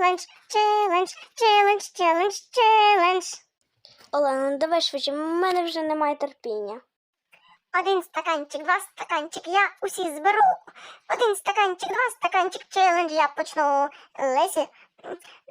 челендж, челендж, челендж, челендж, челендж. Олена, ну давай швидше, в мене вже немає терпіння. Один стаканчик, два стаканчик, я усі зберу. Один стаканчик, два стаканчик, челендж, я почну. Лесі,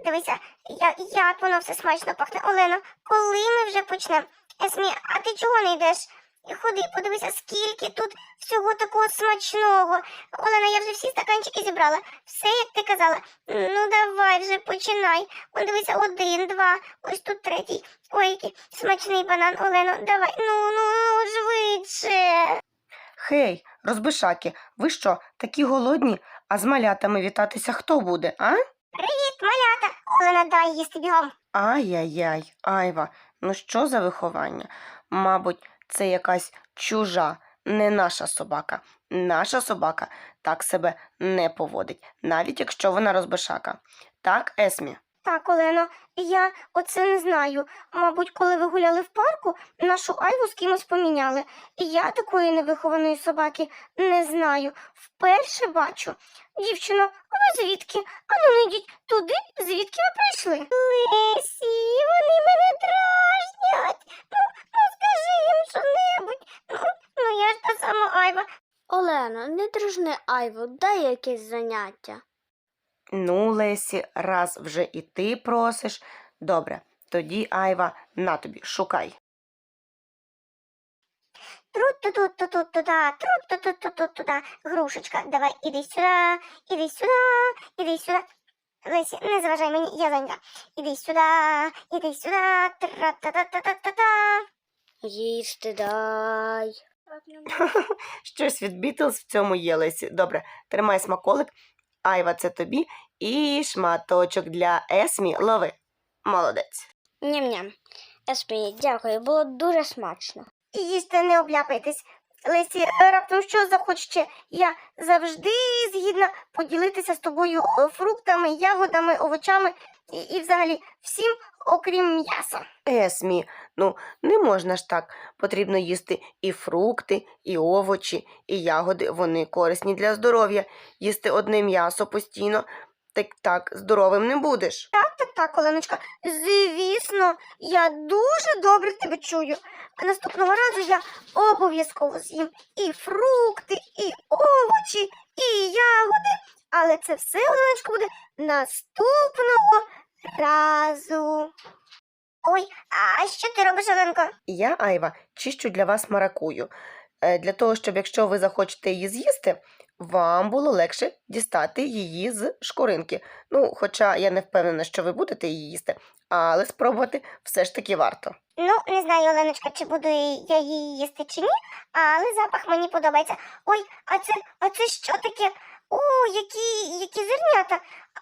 дивися, я, як воно все смачно пахне. Олено, коли ми вже почнемо? Есмі, а ти чого не йдеш? Ходи, подивися, скільки тут всього такого смачного. Олена, я вже всі стаканчики зібрала. Все, як ти казала. Ну давай вже починай. О, дивися, один, два, ось тут третій. Ой, який смачний банан, Олено, давай. Ну, ну, ну, швидше. Хей, розбишаки, ви що, такі голодні, а з малятами вітатися хто буде, а? Привіт, малята. Олена, дай їсти бігом. Ай-яй-яй, Айва, ну що за виховання? Мабуть, це якась чужа, не наша собака. Наша собака так себе не поводить, навіть якщо вона розбишака. Так, Есмі? Так, Олено, я оце не знаю. Мабуть, коли ви гуляли в парку, нашу айву з кимось поміняли. І я такої невихованої собаки не знаю. Вперше бачу. Дівчино, а ви звідки? Ану, не йдіть туди, звідки ви прийшли. Лесі, вони мене айва. Олено, не дружни Айву, дай якесь заняття. Ну, Лесі, раз вже і ти просиш. Добре, тоді Айва, на тобі, шукай. Трут-ту-ту-ту-ту-туда, трут-ту-ту-ту-туда. Грушечка, давай, іди сюди, іди сюди, іди сюди. Лесі, не заважай мені, я зайнята. Іди сюди, іди сюди, тра-та-та-та-та-та. Їсти дай. Щось від Бітлз в цьому є, Лесі. Добре, тримай смаколик. Айва, це тобі. І шматочок для Есмі. Лови. Молодець. Ням-ням. Еспі, дякую, було дуже смачно. І їсти не обляпайтесь. Лесі, раптом що захоче. Я завжди згідна поділитися з тобою фруктами, ягодами, овочами і, і взагалі всім, окрім м'яса. Есмі, ну не можна ж так. Потрібно їсти і фрукти, і овочі, і ягоди. Вони корисні для здоров'я. Їсти одне м'ясо постійно. Так так здоровим не будеш. Так, так, так, Оленочка. Звісно, я дуже добре тебе чую. А наступного разу я обов'язково з'їм і фрукти, і овочі, і ягоди. Але це все, Оленочка, буде наступного разу. Ой, а що ти робиш, Оленко? Я, Айва, чищу для вас маракую. Е, Для того, щоб якщо ви захочете її з'їсти, вам було легше дістати її з шкуринки. Ну, хоча я не впевнена, що ви будете її їсти, але спробувати все ж таки варто. Ну, не знаю, Оленочка, чи буду я її їсти чи ні, але запах мені подобається. Ой, а це, а це що таке? О, які, які зернята.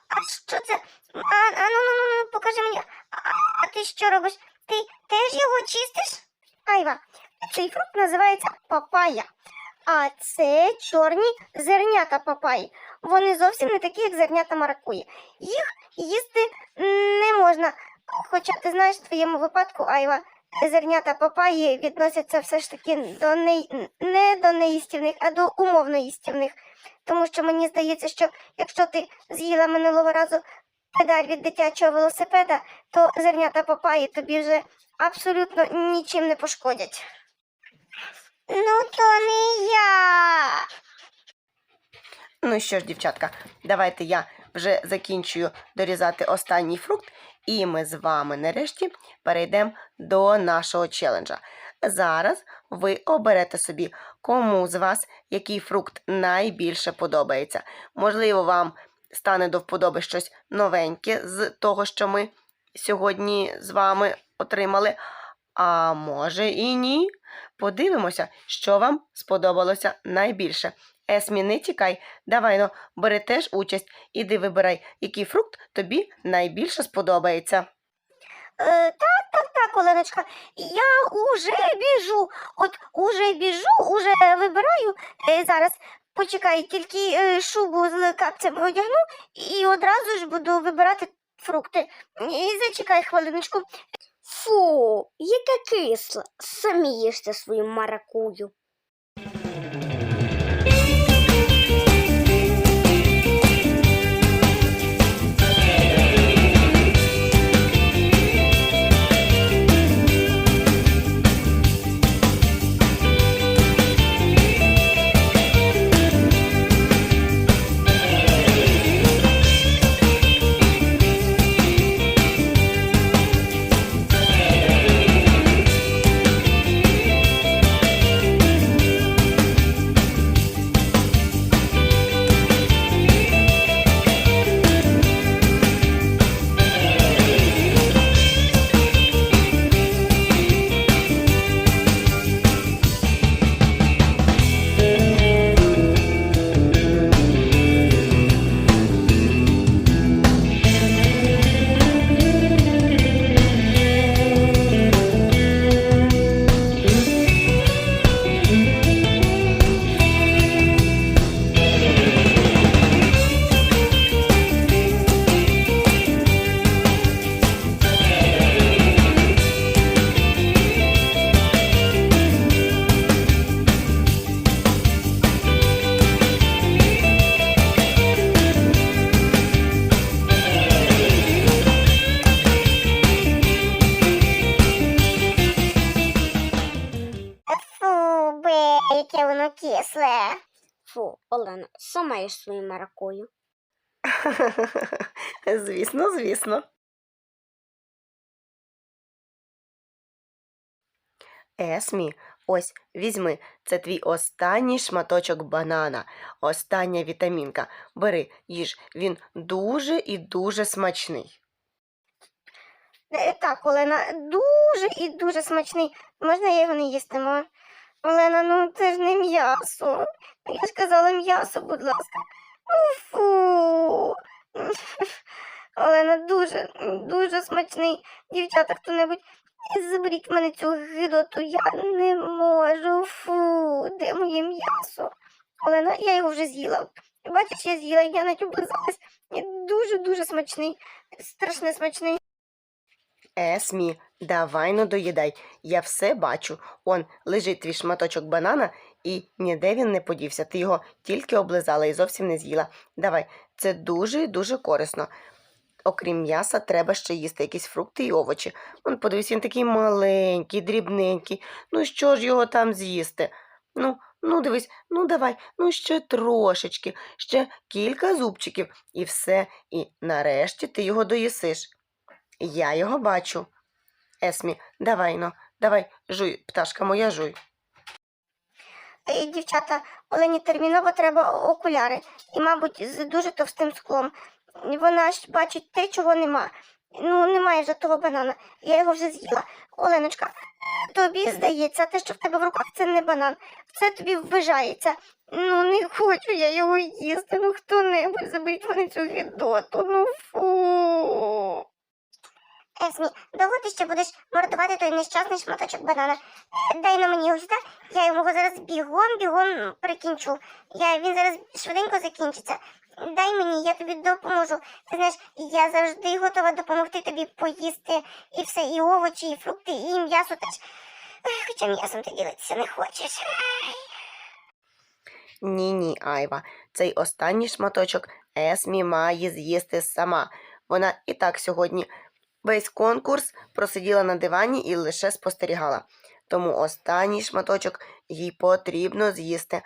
А що це? А, а ну, ну, ну, ну, покажи мені. А, а ти що робиш? Ти теж його чистиш? Айва, цей фрукт називається папая. А це чорні зернята папаї. Вони зовсім не такі, як зернята маракуї. Їх їсти не можна. Хоча ти знаєш, в твоєму випадку, Айва, зернята папаї відносяться все ж таки до не, не до неїстівних, а до умовно їстівних. Тому що мені здається, що якщо ти з'їла минулого разу педаль від дитячого велосипеда, то зернята папаї тобі вже абсолютно нічим не пошкодять. Ну, то не я. Ну що ж, дівчатка, давайте я вже закінчую дорізати останній фрукт, і ми з вами нарешті перейдемо до нашого челенджа. Зараз ви оберете собі, кому з вас який фрукт найбільше подобається. Можливо, вам стане до вподоби щось новеньке з того, що ми сьогодні з вами отримали. А може і ні. Подивимося, що вам сподобалося найбільше. Есмі, не тікай, давай ну, бери теж участь, іди вибирай, який фрукт тобі найбільше сподобається. Е, так, так, так, Оленочка, я уже біжу. От уже біжу, уже вибираю. Е, зараз почекай, тільки е, шубу з капцем одягну і одразу ж буду вибирати фрукти. І зачекай хвилиночку. Фу, яке кисле. Самі їжте свою маракую. Фу, Олена, сама їж своїм ракою. Звісно, звісно. Есмі, ось візьми, це твій останній шматочок банана, остання вітамінка. Бери, їж, він дуже і дуже смачний. Е, Так, Олена, дуже і дуже смачний. Можна я його не їстиму? Олена, ну це ж не м'ясо. Я ж казала м'ясо, будь ласка. Ну фу. Олена, дуже, дуже смачний. Дівчата, хто-небудь, заберіть мене цю гидоту. Я не можу. Фу, де моє м'ясо? Олена, я його вже з'їла. Бачиш, я з'їла, я навіть облизалась. Дуже-дуже смачний, страшно смачний. Есмі, давай ну доїдай. Я все бачу. Он лежить твій шматочок банана, і ніде він не подівся. Ти його тільки облизала і зовсім не з'їла. Давай, це дуже і дуже корисно. Окрім м'яса, треба ще їсти якісь фрукти і овочі. Он, подивись, він такий маленький, дрібненький. Ну що ж його там з'їсти? Ну, ну дивись, ну давай, ну ще трошечки, ще кілька зубчиків, і все, і нарешті ти його доїсиш. Я його бачу. Есмі, давай но, давай, жуй, пташка моя, жуй. Дівчата, Олені терміново треба окуляри. І, мабуть, з дуже товстим склом. Вона ж бачить те, чого нема. Ну, немає вже того банана. Я його вже з'їла. Оленочка, тобі здається, те, що в тебе в руках, це не банан. Це тобі вважається. Ну, не хочу я його їсти. Ну хто-небудь заберіть в мене цю гідоту. Ну фу. Есмі, довго ти ще будеш мордувати той нещасний шматочок банана. Дай на мені сюди, я йому зараз бігом, бігом прикінчу. Я, він зараз швиденько закінчиться. Дай мені, я тобі допоможу. Ти знаєш, я завжди готова допомогти тобі поїсти і все, і овочі, і фрукти, і м'ясо теж. Хоча м'ясом ти ділитися не хочеш. Ні, ні, Айва, цей останній шматочок Есмі має з'їсти сама. Вона і так сьогодні весь конкурс просиділа на дивані і лише спостерігала. Тому останній шматочок їй потрібно з'їсти.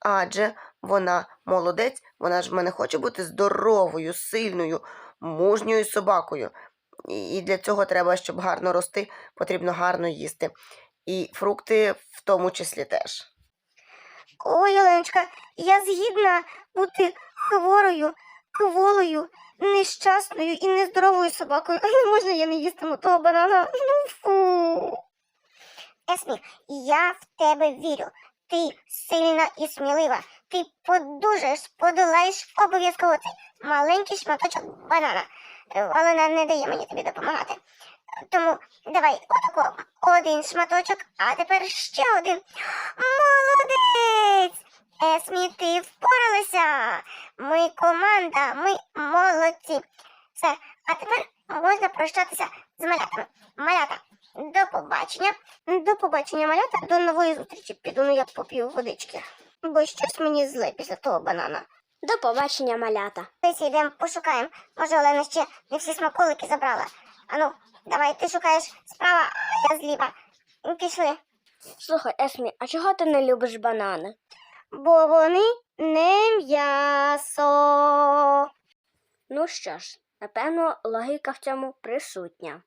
Адже вона молодець, вона ж в мене хоче бути здоровою, сильною, мужньою собакою. І для цього треба, щоб гарно рости, потрібно гарно їсти. І фрукти в тому числі теж. Ой, Оленочка, я згідна бути хворою, кволою, нещасною і нездоровою собакою. Але можна я не їстиму того банана? Ну фу. Есмі, я в тебе вірю. Ти сильна і смілива. Ти подужаєш, подолаєш обов'язково цей маленький шматочок банана. Але вона не дає мені тобі допомагати. Тому давай отако один шматочок, а тепер ще один. Молодець! Есмі, ти впоралася. Ми команда, ми молодці. Все, а тепер можна прощатися з малятами. Малята, до побачення. До побачення, малята, до нової зустрічі. Піду ну я поп'ю водички. Бо щось мені зле після того банана. До побачення, малята. Десь йдемо, пошукаємо. Може, Олена ще не всі смаколики забрала. Ану, давай, ти шукаєш справа, а я зліва. Ну, Пішли. Слухай, Есмі, а чого ти не любиш банани? Бо вони не м'ясо. Ну що ж, напевно, логіка в цьому присутня.